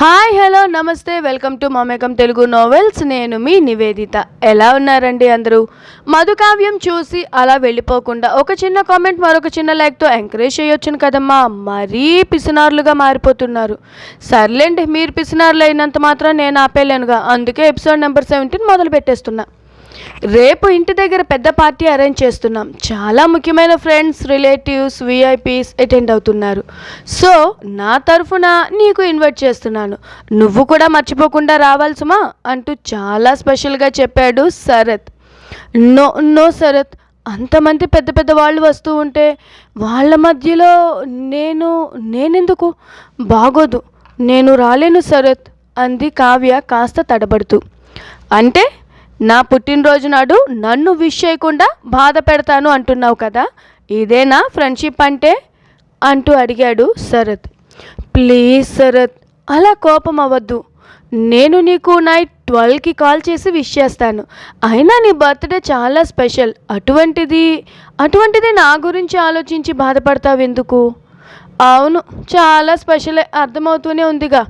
Hi hello నమస్తే welcome to Mamekam Telugu novels నేను మీ నివేదిత. ఎలా ఉన్నారండి అందరూ? మధుకావ్యం చూసి అలా వెళ్ళిపోకుండా ఒక చిన్న కామెంట్ మరొక చిన్న లైక్తో ఎంకరేజ్ చేయొచ్చును కదమ్మా. మరీ పిసినారులుగా మారిపోతున్నారు. సర్లేండి మీరు పిసినారులు అయినంత మాత్రం నేను ఆపేలేనుగా. అందుకే ఎపిసోడ్ నెంబర్ సెవెంటీన్ మొదలు పెట్టేస్తున్నా రేపు ఇంటి దగ్గర పెద్ద పార్టీ అరేంజ్ చేస్తున్నాం. చాలా ముఖ్యమైన ఫ్రెండ్స్ రిలేటివ్స్ విఐపీస్ అటెండ్ అవుతున్నారు. సో నా తరఫున నీకు ఇన్వైట్ చేస్తున్నాను. నువ్వు కూడా మర్చిపోకుండా రావాల్సుమా? అంటూ చాలా స్పెషల్గా చెప్పాడు శరత్. No no Sarath. అంతమంది పెద్ద పెద్ద వాళ్ళు వస్తూ ఉంటే వాళ్ళ మధ్యలో నేను నేనెందుకు? బాగోదు. నేను రాలేను శరత్ అంది కావ్య కాస్త తడబడుతూ. అంటే నా పుట్టినరోజు నాడు నన్ను విష్ చేయకుండా బాధ పెడతాను అంటున్నావు కదా? ఇదేనా ఫ్రెండ్షిప్ అంటే? అంటూ అడిగాడు శరత్. ప్లీజ్ శరత్ అలా కోపం అవ్వద్దు. నేను నీకు నైట్ ట్వెల్వ్కి కాల్ చేసి విష్ చేస్తాను. అయినా నీ బర్త్డే చాలా స్పెషల్ అటువంటిది అటువంటిది నా గురించి ఆలోచించి బాధపడతావు ఎందుకు? అవును చాలా స్పెషలే అర్థమవుతూనే ఉందిగా.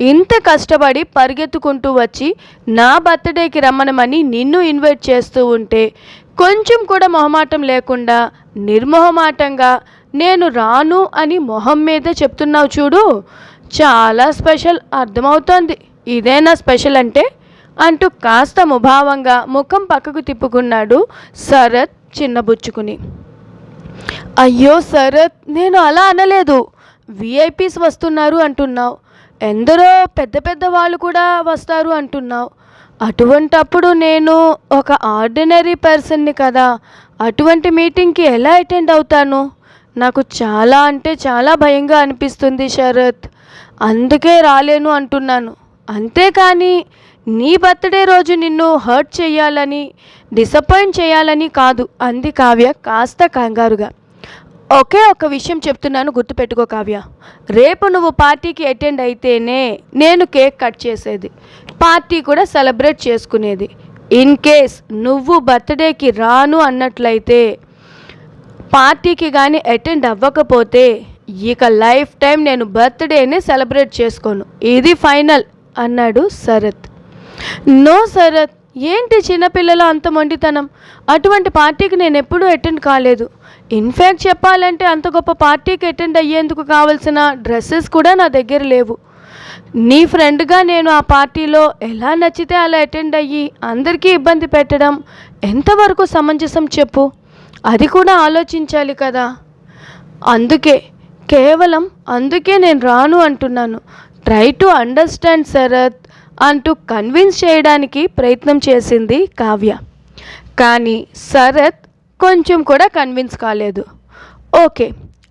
ఇంత కష్టపడి పరిగెత్తుకుంటూ వచ్చి నా బర్త్డేకి రమ్మనమని నిన్ను ఇన్వైట్ చేస్తూ ఉంటే కొంచెం కూడా మొహమాటం లేకుండా నిర్మొహమాటంగా నేను రాను అని మొహం మీద చెప్తున్నావు చూడు. చాలా స్పెషల్ అర్థమవుతోంది. ఇదేనా స్పెషల్ అంటే? అంటూ కాస్త ముభావంగా ముఖం పక్కకు తిప్పుకున్నాడు శరత్ చిన్నబుచ్చుకుని అయ్యో శరత్ నేను అలా అనలేదు. విఐపీస్ వస్తున్నారు అంటున్నావు. ఎందరో పెద్ద పెద్ద వాళ్ళు కూడా వస్తారు అంటున్నావు. అటువంటప్పుడు నేను ఒక ఆర్డినరీ పర్సన్ని కదా అటువంటి మీటింగ్కి ఎలా అటెండ్ అవుతాను? నాకు చాలా అంటే చాలా భయంగా అనిపిస్తుంది శరత్. అందుకే రాలేను అంటున్నాను. అంతేకాని నీ బర్త్డే రోజు నిన్ను హర్ట్ చేయాలని డిసప్పాయింట్ చేయాలని కాదు అంది కావ్య కాస్త కంగారుగా. ఒకే ఒక విషయం చెప్తున్నాను గుర్తుపెట్టుకో కావ్య. రేపు నువ్వు పార్టీకి అటెండ్ అయితేనే నేను కేక్ కట్ చేసేది. పార్టీ కూడా సెలబ్రేట్ చేసుకునేది. ఇన్ కేస్ నువ్వు బర్త్డేకి రాను అన్నట్లయితే పార్టీకి కానీ అటెండ్ అవ్వకపోతే ఇక లైఫ్ టైం నేను బర్త్డేని సెలబ్రేట్ చేసుకోను. ఇది ఫైనల్ అన్నాడు శరత్. నో శరత్ ఏంటి చిన్నపిల్లలు అంత మొండితనం? అటువంటి పార్టీకి నేను ఎప్పుడూ అటెండ్ కాలేదు. ఇన్ఫ్యాక్ట్ చెప్పాలంటే అంత గొప్ప పార్టీకి అటెండ్ అయ్యేందుకు కావలసిన డ్రెస్సెస్ కూడా నా దగ్గర లేవు. నీ ఫ్రెండ్గా నేను ఆ పార్టీలో ఎలా నచ్చితే అలా అటెండ్ అయ్యి అందరికీ ఇబ్బంది పెట్టడం ఎంతవరకు సమంజసం చెప్పు? అది కూడా ఆలోచించాలి కదా. అందుకే కేవలం అందుకే నేను రాను అంటున్నాను. Try to understand Sharath. అంటూ కన్విన్స్ చేయడానికి ప్రయత్నం చేసింది కావ్య. కానీ శరత్ కొంచెం కూడా కన్విన్స్ కాలేదు. ఓకే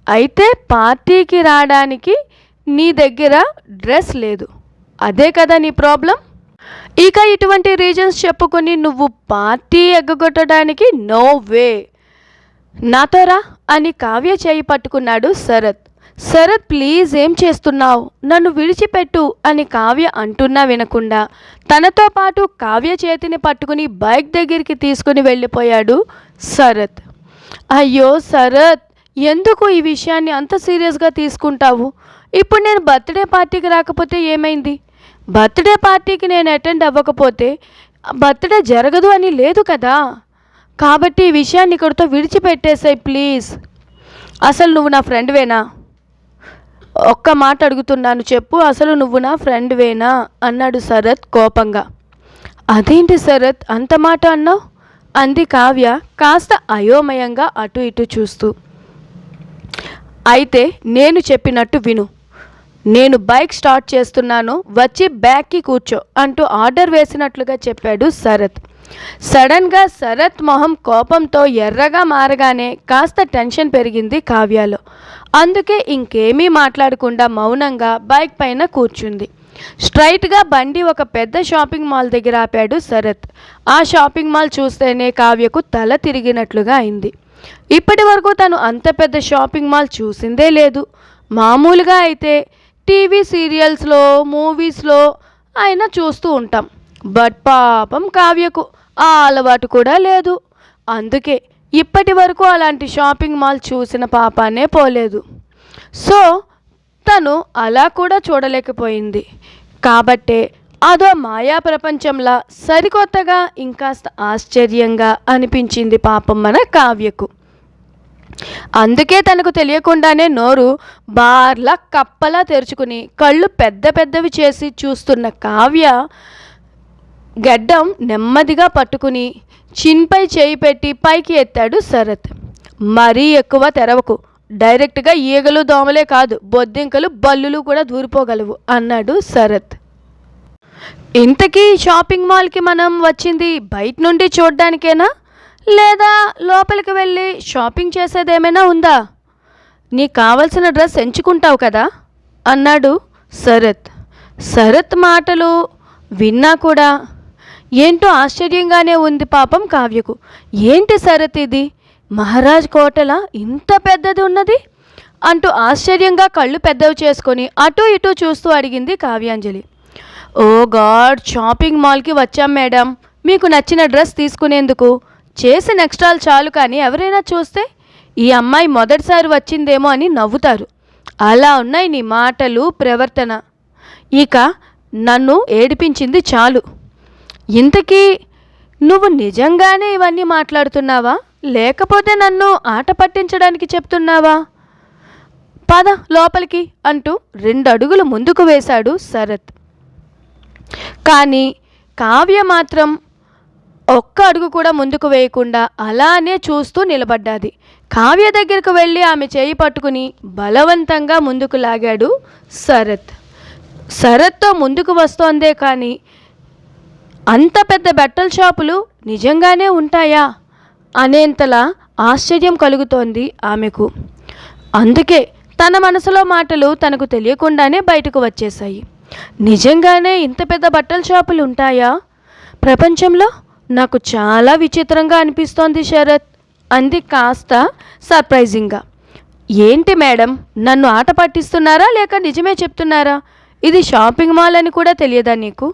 అయితే పార్టీకి రావడానికి నీ దగ్గర డ్రెస్ లేదు. అదే కదా నీ ప్రాబ్లం? ఇక ఇటువంటి రీజన్స్ చెప్పుకొని నువ్వు పార్టీ ఎగ్గొట్టడానికి నో వే. నాతో రా అని కావ్య చేయి పట్టుకున్నాడు శరత్. శరత్ ప్లీజ్ ఏం చేస్తున్నావు? నన్ను విడిచిపెట్టు అని కావ్య అంటున్నా వినకుండా. తనతో పాటు కావ్య చేతిని పట్టుకుని బైక్ దగ్గరికి తీసుకుని వెళ్ళిపోయాడు శరత్. అయ్యో శరత్ ఎందుకు ఈ విషయాన్ని అంత సీరియస్గా తీసుకుంటావు? ఇప్పుడు నేను బర్త్డే పార్టీకి రాకపోతే ఏమైంది? బర్త్డే పార్టీకి నేను అటెండ్ అవ్వకపోతే బర్త్డే జరగదు అని లేదు కదా? కాబట్టి ఈ విషయాన్ని ఇక్కడితో విడిచిపెట్టేసాయి ప్లీజ్. అసలు నువ్వు నా ఫ్రెండ్వేనా? ఒక్క మాట అడుగుతున్నాను చెప్పు అసలు నువ్వు నా ఫ్రెండ్వేనా అన్నాడు శరత్ కోపంగా. అదేంటి శరత్ అంత మాట అన్నావు? అంది కావ్య కాస్త అయోమయంగా అటు ఇటు చూస్తూ. అయితే నేను చెప్పినట్టు విను. నేను బైక్ స్టార్ట్ చేస్తున్నాను వచ్చి బ్యాక్కి కూర్చో అంటూ ఆర్డర్ వేసినట్లుగా చెప్పాడు శరత్. సడన్గా శరత్ మొహం కోపంతో ఎర్రగా మారగానే కాస్త టెన్షన్ పెరిగింది కావ్యలో. అందుకే ఇంకేమీ మాట్లాడకుండా మౌనంగా బైక్ పైన కూర్చుంది. స్ట్రైట్గా బండి ఒక పెద్ద షాపింగ్ మాల్ దగ్గర ఆపాడు శరత్. ఆ షాపింగ్ మాల్ చూస్తేనే కావ్యకు తల తిరిగినట్లుగా అయింది. ఇప్పటి వరకు తను అంత పెద్ద షాపింగ్ మాల్ చూసిందే లేదు. మామూలుగా అయితే టీవీ సీరియల్స్లో మూవీస్లో అయినా చూస్తూ ఉంటాం. బట్ పాపం కావ్యకు ఆ అలవాటు కూడా లేదు. అందుకే ఇప్పటి వరకు అలాంటి షాపింగ్ మాల్ చూసిన పాపానే పోలేదు. సో తను అలా కూడా చూడలేకపోయింది. కాబట్టే అదో మాయా ప్రపంచంలా సరికొత్తగా ఇంకాస్త ఆశ్చర్యంగా అనిపించింది పాపం మన కావ్యకు. అందుకే తనకు తెలియకుండానే నోరు బార్లా కప్పలా తెరుచుకుని కళ్ళు పెద్ద పెద్దవి చేసి చూస్తున్న కావ్య గడ్డం నెమ్మదిగా పట్టుకుని చిన్పై చేయి పెట్టి పైకి ఎత్తాడు శరత్. మరీ ఎక్కువ తెరవకు. డైరెక్ట్గా ఈగలు దోమలే కాదు బొద్దింకలు బల్లులు కూడా దూరిపోగలవు అన్నాడు శరత్. ఇంతకీ షాపింగ్ మాల్కి మనం వచ్చింది బయట నుండి చూడ్డానికేనా? లేదా లోపలికి వెళ్ళి షాపింగ్ చేసేదేమైనా ఉందా? నీకు కావలసిన డ్రెస్ ఎంచుకుంటావు కదా? అన్నాడు శరత్. శరత్ మాటలు విన్నా కూడా ఏంటో ఆశ్చర్యంగానే ఉంది పాపం కావ్యకు. ఏంటి శరత్ ఇది? మహారాజ్ కోటల ఇంత పెద్దది ఉన్నది? అంటూ ఆశ్చర్యంగా కళ్ళు పెద్దవి చేసుకొని అటు ఇటు చూస్తూ అడిగింది కావ్యాంజలి. ఓ గాడ్ షాపింగ్ మాల్కి వచ్చాం మేడం. మీకు నచ్చిన డ్రెస్ తీసుకునేందుకు. చేసిన ఎక్స్ట్రాలు చాలు కానీ ఎవరైనా చూస్తే ఈ అమ్మాయి మొదటిసారి వచ్చిందేమో అని నవ్వుతారు. అలా ఉన్నాయి నీ మాటలు ప్రవర్తన. ఇక నన్ను ఏడిపించింది చాలు. ఇంతకీ నువ్వు నిజంగానే ఇవన్నీ మాట్లాడుతున్నావా? లేకపోతే నన్ను ఆట పట్టించడానికి చెప్తున్నావా? పద లోపలికి అంటూ రెండు అడుగులు ముందుకు వేశాడు శరత్. కానీ కావ్య మాత్రం ఒక్క అడుగు కూడా ముందుకు వేయకుండా అలానే చూస్తూ నిలబడ్డాది. కావ్య దగ్గరకు వెళ్ళి ఆమె చేయి పట్టుకుని బలవంతంగా ముందుకు లాగాడు శరత్. శరత్తో ముందుకు వస్తోందే కానీ అంత పెద్ద బట్టల షాపులు నిజంగానే ఉంటాయా అనేంతలా ఆశ్చర్యం కలుగుతోంది ఆమెకు. అందుకే తన మనసులో మాటలు తనకు తెలియకుండానే బయటకు వచ్చేశాయి. నిజంగానే ఇంత పెద్ద బట్టల షాపులు ఉంటాయా? ప్రపంచంలో నాకు చాలా విచిత్రంగా అనిపిస్తోంది శరత్. అంది కాస్త సర్ప్రైజింగ్గా. ఏంటి మేడం నన్ను ఆట పట్టిస్తున్నారా లేక నిజమే చెప్తున్నారా? ఇది షాపింగ్ మాల్ అని కూడా తెలియదా నీకు?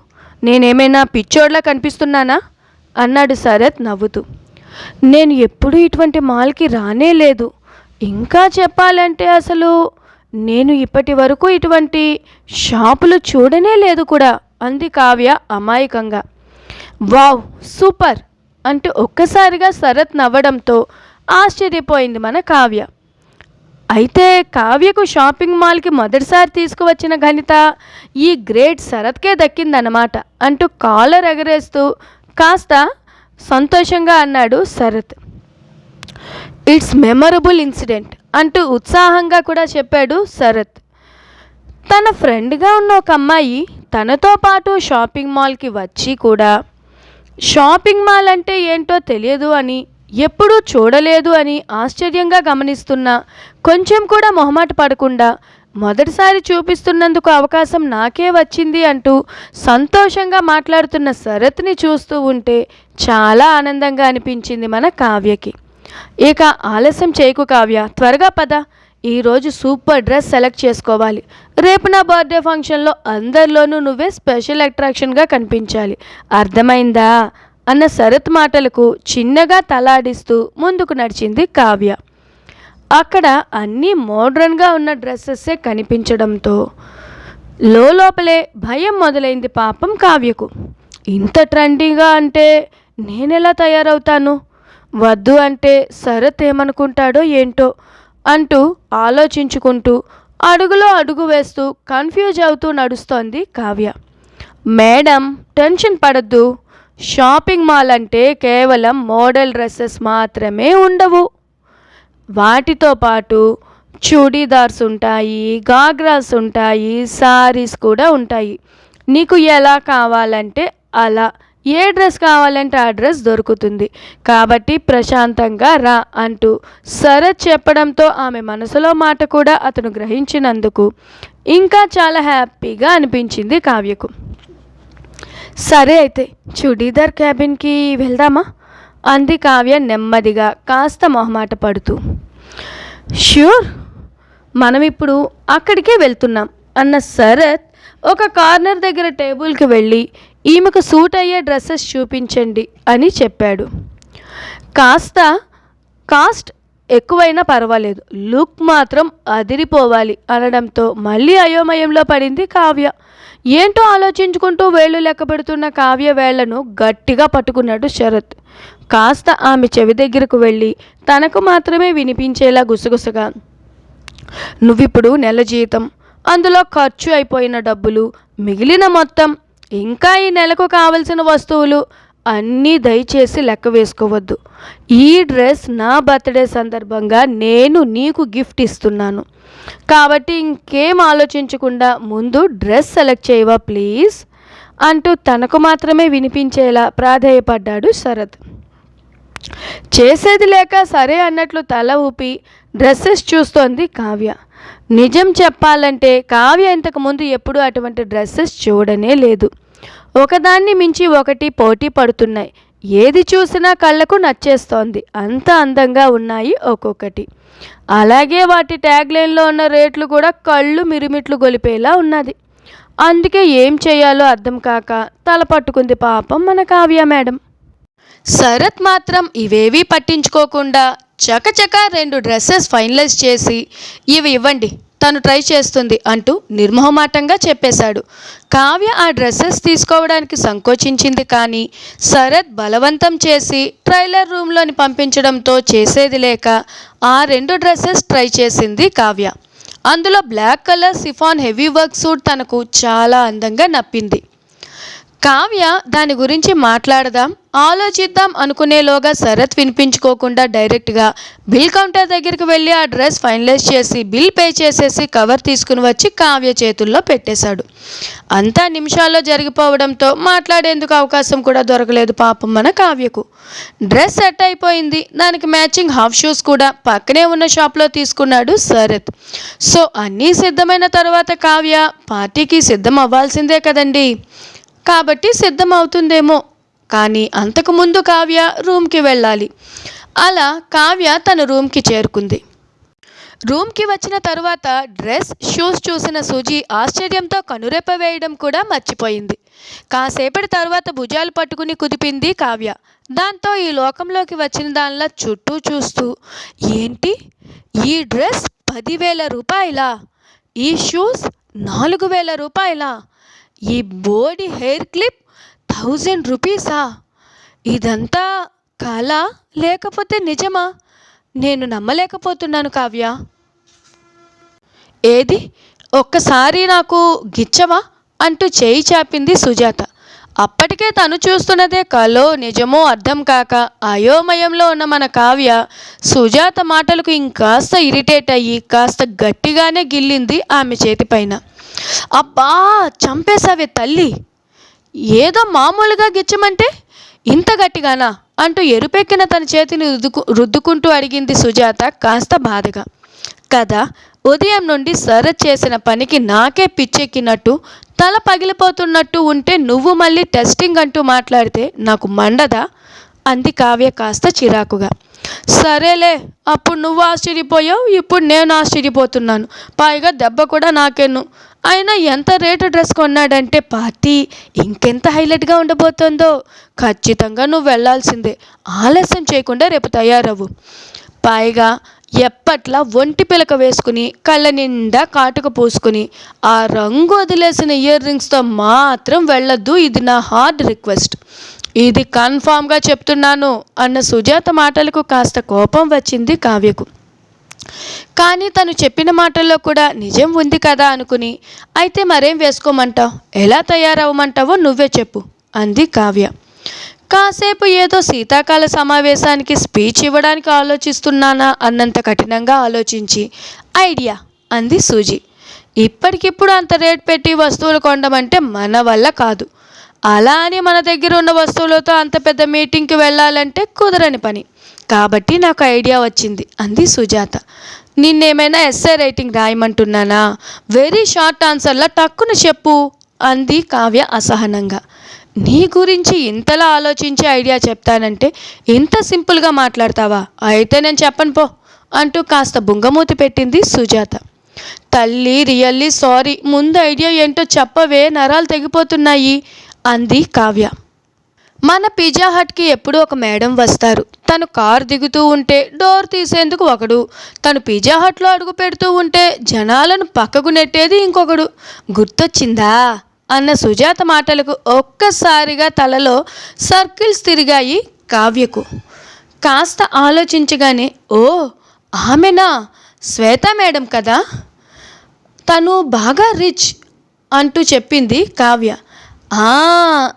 నేనేమైనా పిచ్చోడ్లా కనిపిస్తున్నానా? అన్నాడు శరత్ నవ్వుతూ. నేను ఎప్పుడూ ఇటువంటి మాల్కి రానే లేదు. ఇంకా చెప్పాలంటే అసలు నేను ఇప్పటి వరకు ఇటువంటి షాపులు చూడనే లేదు కూడా అంది కావ్య అమాయకంగా. వావ్ సూపర్ అంటూ ఒక్కసారిగా శరత్ నవ్వడంతో ఆశ్చర్యపోయింది మన కావ్య. అయితే కావ్యకు షాపింగ్ మాల్కి మొదటిసారి తీసుకువచ్చిన ఘనిత ఈ గ్రేట్ శరత్కే దక్కిందన్నమాట అంటూ కాలర్ ఎగరేస్తూ కాస్త సంతోషంగా అన్నాడు శరత్. ఇట్స్ మెమరబుల్ ఇన్సిడెంట్ అంటూ ఉత్సాహంగా కూడా చెప్పాడు శరత్. తన ఫ్రెండ్గా ఉన్న ఒక అమ్మాయి తనతో పాటు షాపింగ్ మాల్కి వచ్చి కూడా షాపింగ్ మాల్ అంటే ఏంటో తెలియదు అని ఎప్పుడూ చూడలేదు అని ఆశ్చర్యంగా గమనిస్తున్నా కొంచెం కూడా మొహమాట పడకుండా మొదటిసారి చూపిస్తున్నందుకు అవకాశం నాకే వచ్చింది అంటూ సంతోషంగా మాట్లాడుతున్న శరత్ని చూస్తూ ఉంటే చాలా ఆనందంగా అనిపించింది మన కావ్యకి. ఇక ఆలస్యం చేయకు కావ్య త్వరగా పద. ఈరోజు సూపర్ డ్రెస్ సెలెక్ట్ చేసుకోవాలి. రేపు నా బర్త్డే ఫంక్షన్లో అందరిలోనూ నువ్వే స్పెషల్ అట్రాక్షన్గా కనిపించాలి. అర్థమైందా? అన్న శరత్ మాటలకు చిన్నగా తలాడిస్తూ ముందుకు నడిచింది కావ్య. అక్కడ అన్నీ మోడ్రన్గా ఉన్న డ్రెస్సెస్సే కనిపించడంతో లోపలే భయం మొదలైంది పాపం కావ్యకు. ఇంత ట్రెండింగ్గా అంటే నేనెలా తయారవుతాను? వద్దు అంటే శరత్ ఏమనుకుంటాడో ఏంటో అంటూ ఆలోచించుకుంటూ అడుగులో అడుగు వేస్తూ కన్ఫ్యూజ్ అవుతూ నడుస్తోంది కావ్య. మేడం టెన్షన్ పడద్దు. షాపింగ్ మాల్ అంటే కేవలం మోడల్ డ్రెస్సెస్ మాత్రమే ఉండవు. వాటితో పాటు చూడీదార్స్ ఉంటాయి గాగ్రాస్ ఉంటాయి సారీస్ కూడా ఉంటాయి. నీకు ఎలా కావాలంటే అలా ఏ డ్రెస్ కావాలంటే ఆ డ్రెస్ దొరుకుతుంది. కాబట్టి ప్రశాంతంగా రా అంటూ శరత్ చెప్పడంతో ఆమె మనసులో మాట కూడా అతను గ్రహించినందుకు ఇంకా చాలా హ్యాపీగా అనిపించింది కావ్యకు. సరే అయితే చుడీదార్ క్యాబిన్కి వెళ్దామా? అంది కావ్య నెమ్మదిగా కాస్త మొహమాట పడుతూ. ష్యూర్ మనం ఇప్పుడు అక్కడికే వెళ్తున్నాం అన్న శరత్ ఒక కార్నర్ దగ్గర టేబుల్కి వెళ్ళి ఈమెకు సూట్ అయ్యే డ్రెస్సెస్ చూపించండి అని చెప్పాడు. కాస్త కాస్ట్ ఎక్కువైనా పర్వాలేదు. లుక్ మాత్రం అదిరిపోవాలి అనడంతో మళ్ళీ అయోమయంలో పడింది కావ్య. ఏంటో ఆలోచించుకుంటూ వేళ్ళు లెక్క పెడుతున్న కావ్య వేళ్ళను గట్టిగా పట్టుకున్నాడు శరత్. కాస్త ఆమె చెవి దగ్గరకు వెళ్ళి తనకు మాత్రమే వినిపించేలా గుసగుసగా నువ్విప్పుడు నెల జీతం అందులో ఖర్చు అయిపోయిన డబ్బులు మిగిలిన మొత్తం ఇంకా ఈ నెలకు కావలసిన వస్తువులు అన్నీ దయచేసి లెక్క వేసుకోవద్దు. ఈ డ్రెస్ నా బర్త్డే సందర్భంగా నేను నీకు గిఫ్ట్ ఇస్తున్నాను. కాబట్టి ఇంకేం ఆలోచించకుండా ముందు డ్రెస్ సెలెక్ట్ చేయవా ప్లీజ్? అంటూ తనకు మాత్రమే వినిపించేలా ప్రాధేయపడ్డాడు శరత్. చేసేది లేక సరే అన్నట్లు తల ఊపి డ్రెస్సెస్ చూస్తోంది కావ్య. నిజం చెప్పాలంటే కావ్య ఇంతకుముందు ఎప్పుడూ అటువంటి డ్రెస్సెస్ చూడనే లేదు. ఒకదాన్ని మించి ఒకటి పోటీ పడుతున్నాయి. ఏది చూసినా కళ్ళకు నచ్చేస్తోంది. అంత అందంగా ఉన్నాయి ఒక్కొక్కటి. అలాగే వాటి ట్యాగ్ లైన్లో ఉన్న రేట్లు కూడా కళ్ళు మిరుమిట్లు గొలిపేలా ఉన్నది. అందుకే ఏం చేయాలో అర్థం కాక తల పట్టుకుంది పాపం మన కావ్య మేడం. శరత్ మాత్రం ఇవేవీ పట్టించుకోకుండా చకచక రెండు డ్రెస్సెస్ ఫైనలైజ్ చేసి ఇవి ఇవ్వండి తను ట్రై చేస్తుంది అంటూ నిర్మోహమాటంగా చెప్పేశాడు. కావ్య ఆ డ్రెస్సెస్ తీసుకోవడానికి సంకోచించింది కానీ శరత్ బలవంతం చేసి ట్రైలర్ రూమ్లోని పంపించడంతో చేసేది లేక ఆ రెండు డ్రెస్సెస్ ట్రై చేసింది కావ్య. అందులో black colour chiffon heavy work suit తనకు చాలా అందంగా నప్పింది. కావ్య దాని గురించి మాట్లాడదాం ఆలోచిద్దాం అనుకునేలోగా శరత్ వినిపించుకోకుండా డైరెక్ట్గా బిల్ కౌంటర్ దగ్గరికి వెళ్ళి ఆ డ్రెస్ ఫైనలైజ్ చేసి బిల్ పే చేసేసి కవర్ తీసుకుని వచ్చి కావ్య చేతుల్లో పెట్టేశాడు. అంతా నిమిషాల్లో జరిగిపోవడంతో మాట్లాడేందుకు అవకాశం కూడా దొరకలేదు పాపం మన కావ్యకు. డ్రెస్ సెట్ అయిపోయింది. దానికి మ్యాచింగ్ హాఫ్ షూస్ కూడా పక్కనే ఉన్న షాప్లో తీసుకున్నాడు శరత్. సో అన్నీ సిద్ధమైన తర్వాత కావ్య పార్టీకి సిద్ధం అవ్వాల్సిందే కదండీ. కాబట్టి సిద్ధమవుతుందేమో. కానీ అంతకుముందు కావ్య రూమ్కి వెళ్ళాలి. అలా కావ్య తన రూమ్కి చేరుకుంది. రూమ్కి వచ్చిన తరువాత డ్రెస్ షూస్ చూసిన సుజీ ఆశ్చర్యంతో కనురెప్ప వేయడం కూడా మర్చిపోయింది. కాసేపటి తర్వాత భుజాలు పట్టుకుని కుదిపింది కావ్య. దాంతో ఈ లోకంలోకి వచ్చిన దానిలా చుట్టూ చూస్తూ ఏంటి? ఈ డ్రెస్ పదివేల రూపాయలా? ఈ షూస్ నాలుగు వేల రూపాయలా? ఈ బోడి హెయిర్ క్లిప్ థౌజండ్ రూపీసా? ఇదంతా కళ లేకపోతే నిజమా? నేను నమ్మలేకపోతున్నాను కావ్య. ఏది? ఒక్కసారి నాకు గిచ్చవా? అంటూ చేయి చాపింది సుజాత. అప్పటికే తను చూస్తున్నదే కలో నిజమో అర్థం కాక అయోమయంలో ఉన్న మన కావ్య సుజాత మాటలకు ఇంకాస్త ఇరిటేట్ అయ్యి కాస్త గట్టిగానే గిల్లింది ఆమె చేతిపైన. అబ్బా! చంపేశావే తల్లి! ఏదో మామూలుగా గిచ్చమంటే ఇంత గట్టిగానా? అంటూ ఎరుపెక్కిన తన చేతిని రుద్దుకు రుద్దుకుంటూ అడిగింది సుజాత కాస్త బాధగా. కదా! ఉదయం నుండి శరత్ చేసిన పనికి నాకే పిచ్చెక్కినట్టు తల పగిలిపోతున్నట్టు ఉంటే నువ్వు మళ్ళీ టెస్టింగ్ అంటూ మాట్లాడితే నాకు మండదా? అంది కావ్య కాస్త చిరాకుగా. సరేలే అప్పుడు నువ్వు ఆశ్చర్యపోయావు ఇప్పుడు నేను ఆశ్చర్యపోతున్నాను. పైగా దెబ్బ కూడా నాకేను అయినా ఎంత రేటు డ్రెస్ కొన్నాడంటే పార్టీ ఇంకెంత హైలైట్గా ఉండబోతుందో? ఖచ్చితంగా నువ్వు వెళ్ళాల్సిందే ఆలస్యం చేయకుండా రేపు తయారవ్వు. పైగా ఎప్పట్లా ఒంటి పిలక వేసుకుని కళ్ళ నిండా కాటుక పూసుకుని ఆ రంగు వదిలేసిన ఇయర్ రింగ్స్తో మాత్రం వెళ్ళొద్దు. ఇది నా హార్డ్ రిక్వెస్ట్. ఇది కన్ఫామ్గా చెప్తున్నాను అన్న సుజాత మాటలకు కాస్త కోపం వచ్చింది కావ్యకు. కానీ తను చెప్పిన మాటల్లో కూడా నిజం ఉంది కదా అనుకుని అయితే మరేం వేసుకోమంటావు? ఎలా తయారవ్వమంటావో నువ్వే చెప్పు అంది కావ్య. కాసేపు ఏదో శీతాకాల సమావేశానికి స్పీచ్ ఇవ్వడానికి ఆలోచిస్తున్నానా అన్నంత కఠినంగా ఆలోచించి ఐడియా అంది సూజీ. ఇప్పటికిప్పుడు అంత రేట్ పెట్టి వస్తువులు కొనడమంటే మన వల్ల కాదు. అలా అని మన దగ్గర ఉన్న వస్తువులతో అంత పెద్ద మీటింగ్కి వెళ్ళాలంటే కుదరని పని. కాబట్టి నాకు ఐడియా వచ్చింది అంది సుజాత. నిన్నేమైనా ఎస్ఏ రైటింగ్ రాయమంటున్నానా? వెరీ షార్ట్ ఆన్సర్లా టక్కున చెప్పు అంది కావ్య అసహనంగా. నీ గురించి ఇంతలా ఆలోచించి ఐడియా చెప్తానంటే ఇంత సింపుల్గా మాట్లాడతావా? అయితే నేను చెప్పను పో అంటూ కాస్త బుంగమూతి పెట్టింది సుజాత. తల్లి రియల్లీ సారీ. ముందు ఐడియా ఏంటో చెప్పవే నరాలు తెగిపోతున్నాయి అంది కావ్య. మన పిజ్జా హట్కి ఎప్పుడూ ఒక మేడం వస్తారు. తను కారు దిగుతూ ఉంటే డోర్ తీసేందుకు ఒకడు. తను పిజ్జా హట్లో అడుగు పెడుతూ ఉంటే జనాలను పక్కకు నెట్టేది ఇంకొకడు. గుర్తొచ్చిందా? అన్న సుజాత మాటలకు ఒక్కసారిగా తలలో సర్కిల్స్ తిరిగాయి కావ్యకు. కాస్త ఆలోచించగానే ఓ ఆమెనా? శ్వేత మేడం కదా? తను బాగా రిచ్ అంటూ చెప్పింది కావ్య. "ఆ,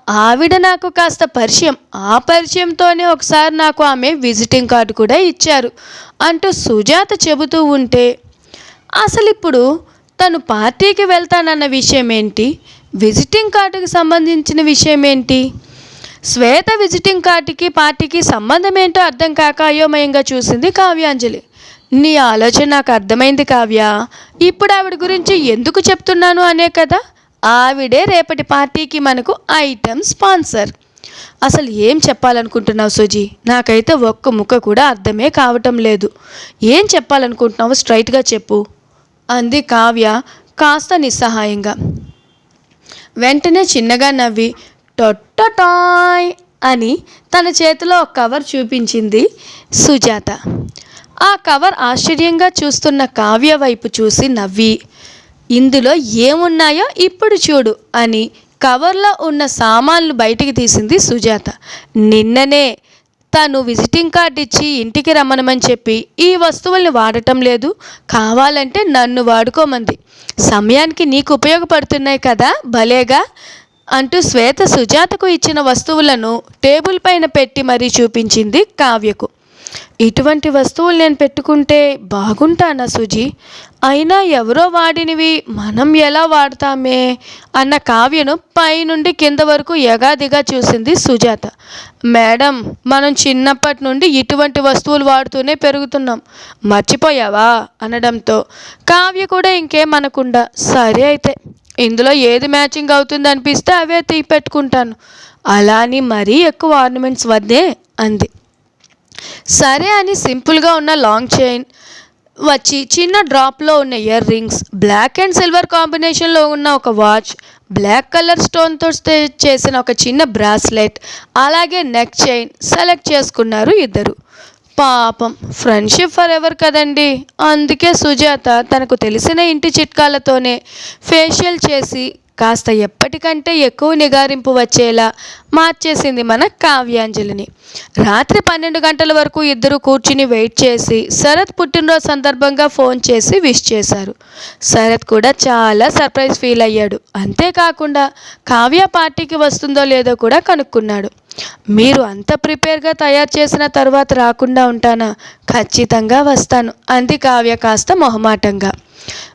ఆవిడ నాకు కాస్త పరిచయం. ఆ పరిచయంతోనే ఒకసారి నాకు ఆమె విజిటింగ్ కార్డు కూడా ఇచ్చారు అంటూ సుజాత చెబుతూ ఉంటే అసలు ఇప్పుడు తను పార్టీకి వెళ్తానన్న విషయం ఏంటి విజిటింగ్ కార్డుకి సంబంధించిన విషయం ఏంటి శ్వేత విజిటింగ్ కార్డుకి పార్టీకి సంబంధం ఏంటో అర్థం కాక అయోమయంగా చూసింది కావ్యాంజలి. నీ ఆలోచన నాకు అర్థమైంది కావ్య. ఇప్పుడు ఆవిడ గురించి ఎందుకు చెప్తున్నాను అనే కదా ఆవిడే రేపటి పార్టీకి మనకు ఐటమ్ స్పాన్సర్. అసలు ఏం చెప్పాలనుకుంటున్నావు సుజీ? నాకైతే ఒక్క ముక్క కూడా అర్థమే కావటం లేదు. ఏం చెప్పాలనుకుంటున్నావు స్ట్రైట్గా చెప్పు. అంది కావ్య కాస్త నిస్సహాయంగా. వెంటనే చిన్నగా నవ్వి టొట్టటాయ్ అని తన చేతిలో ఒక కవర్ చూపించింది సుజాత. ఆ కవర్ ఆశ్చర్యంగా చూస్తున్న కావ్య వైపు చూసి నవ్వి ఇందులో ఏమున్నాయో ఇప్పుడు చూడు అని కవర్లో ఉన్న సామాన్లు బయటికి తీసింది సుజాత. నిన్ననే తను విజిటింగ్ కార్డ్ ఇచ్చి ఇంటికి రమ్మనమని చెప్పి ఈ వస్తువుల్ని వాడటం లేదు. కావాలంటే నన్ను వాడుకోమంది. సమయానికి నీకు ఉపయోగపడుతున్నాయి కదా భలేగా? అంటూ శ్వేత సుజాతకు ఇచ్చిన వస్తువులను టేబుల్ పైన పెట్టి మరీ చూపించింది కావ్యకు. ఇటువంటి వస్తువులు నేను పెట్టుకుంటే బాగుంటానా సుజీ? అయినా ఎవరో వాడినవి మనం ఎలా వాడతామే? అన్న కావ్యను పైనుండి కింద వరకు ఎగాదిగా చూసింది సుజాత. మేడం మనం చిన్నప్పటి నుండి ఇటువంటి వస్తువులు వాడుతూనే పెరుగుతున్నాం. మర్చిపోయావా? అనడంతో. కావ్య కూడా ఇంకేం అనకుండా సరే అయితే ఇందులో ఏది మ్యాచింగ్ అవుతుంది అనిపిస్తే అవే తీపెట్టుకుంటాను. పెట్టుకుంటాను అలా అని మరీ ఎక్కువ ఆర్నమెంట్స్ వద్దే అంది. సరే అని సింపుల్గా ఉన్న లాంగ్ చైన్ వచ్చి చిన్న డ్రాప్లో ఉన్న earrings black and silver కాంబినేషన్లో ఉన్న ఒక వాచ్ బ్లాక్ కలర్ స్టోన్తో చేసిన ఒక చిన్న బ్రాస్లెట్ అలాగే నెక్ చైన్ సెలెక్ట్ చేసుకున్నారు ఇద్దరు. పాపం ఫ్రెండ్షిప్ ఫర్ ఎవర్ కదండి. అందుకే సుజాత తనకు తెలిసిన ఇంటి చిట్కాలతోనే ఫేషియల్ చేసి కాస్త ఎప్పటికంటే ఎక్కువ నిగారింపు వచ్చేలా మార్చేసింది మన కావ్యాంజలిని. రాత్రి పన్నెండు గంటల వరకు ఇద్దరు కూర్చుని వెయిట్ చేసి శరత్ పుట్టినరోజు సందర్భంగా ఫోన్ చేసి విష్ చేశారు. శరత్ కూడా చాలా సర్ప్రైజ్ ఫీల్ అయ్యాడు. అంతేకాకుండా కావ్య పార్టీకి వస్తుందో లేదో కూడా కనుక్కున్నాడు. మీరు అంత ప్రిపేర్గా తయారు చేసిన తర్వాత రాకుండా ఉంటానా? ఖచ్చితంగా వస్తాను అంది కావ్య కాస్త మొహమాటంగా.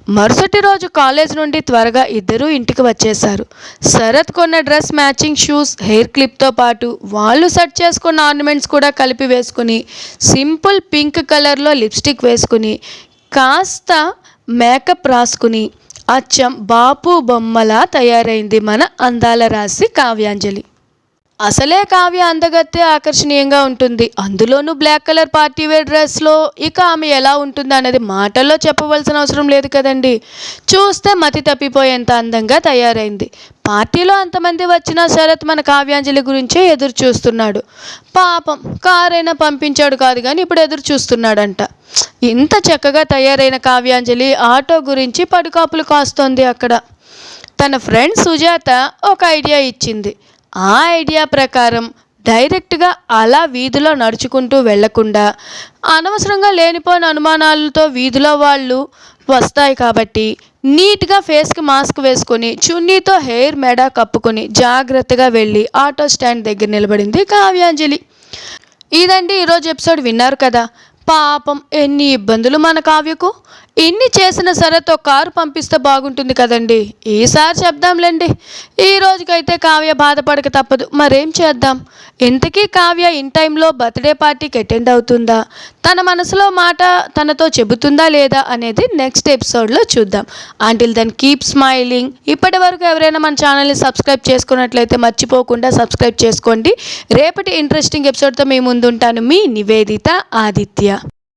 మరుసటి రోజు కాలేజ్ నుండి త్వరగా ఇద్దరూ ఇంటికి వచ్చేశారు. శరత్ కొన్న డ్రెస్ మ్యాచింగ్ షూస్ హెయిర్ క్లిప్తో పాటు వాళ్ళు సెట్ చేసుకున్న ఆర్నమెంట్స్ కూడా కలిపి వేసుకుని సింపుల్ పింక్ కలర్లో లిప్స్టిక్ వేసుకుని కాస్త మేకప్ రాసుకుని అచ్చం బాపు బొమ్మలా తయారైంది మన అందాల రాశి కావ్యాంజలి. అసలే కావ్య అందగత్తే ఆకర్షణీయంగా ఉంటుంది. అందులోనూ బ్లాక్ కలర్ పార్టీ వేర్ డ్రెస్లో ఇక ఆమె ఎలా ఉంటుంది అనేది మాటల్లో చెప్పవలసిన అవసరం లేదు కదండి. చూస్తే మతి తప్పిపోయేంత అందంగా తయారైంది. పార్టీలో అంతమంది వచ్చినా శరత్ మన కావ్యాంజలి గురించే ఎదురు చూస్తున్నాడు. పాపం కారైనా పంపించాడు కాదు కానీ ఇప్పుడు ఎదురు చూస్తున్నాడంట. ఇంత చక్కగా తయారైన కావ్యాంజలి ఆటో గురించి పడుకాపులు కాస్తోంది అక్కడ. తన ఫ్రెండ్ సుజాత ఒక ఐడియా ఇచ్చింది. ఆ ఐడియా ప్రకారం డైరెక్ట్గా అలా వీధిలో నడుచుకుంటూ వెళ్ళకుండా అనవసరంగా లేనిపోయిన అనుమానాలతో వీధిలో వాళ్ళు వస్తాయి కాబట్టి నీట్గా ఫేస్కి మాస్క్ వేసుకొని చున్నీతో హెయిర్ మెడ కప్పుకొని జాగ్రత్తగా వెళ్ళి ఆటో స్టాండ్ దగ్గర నిలబడింది కావ్యాంజలి. ఇదండి ఈరోజు ఎపిసోడ్ విన్నారు కదా. పాపం ఎన్ని ఇబ్బందులు మన కావ్యకు. ఇన్ని చేసిన సరేతో కారు పంపిస్తే బాగుంటుంది కదండి. ఈసారి చెప్దాంలేండి. ఈ రోజుకైతే కావ్య బాధపడక తప్పదు. మరేం చేద్దాం? ఇంతకీ కావ్య ఇన్ టైంలో బర్త్డే పార్టీకి అటెండ్ అవుతుందా? తన మనసులో మాట తనతో చెబుతుందా లేదా అనేది నెక్స్ట్ ఎపిసోడ్లో చూద్దాం. అంటిల్ దెన్ కీప్ స్మైలింగ్ ఇప్పటి వరకు ఎవరైనా మన ఛానల్ని సబ్స్క్రైబ్ చేసుకున్నట్లయితే మర్చిపోకుండా సబ్స్క్రైబ్ చేసుకోండి. రేపటి ఇంట్రెస్టింగ్ ఎపిసోడ్తో మీ ముందుంటాను. మీ నివేదిత ఆదిత్య.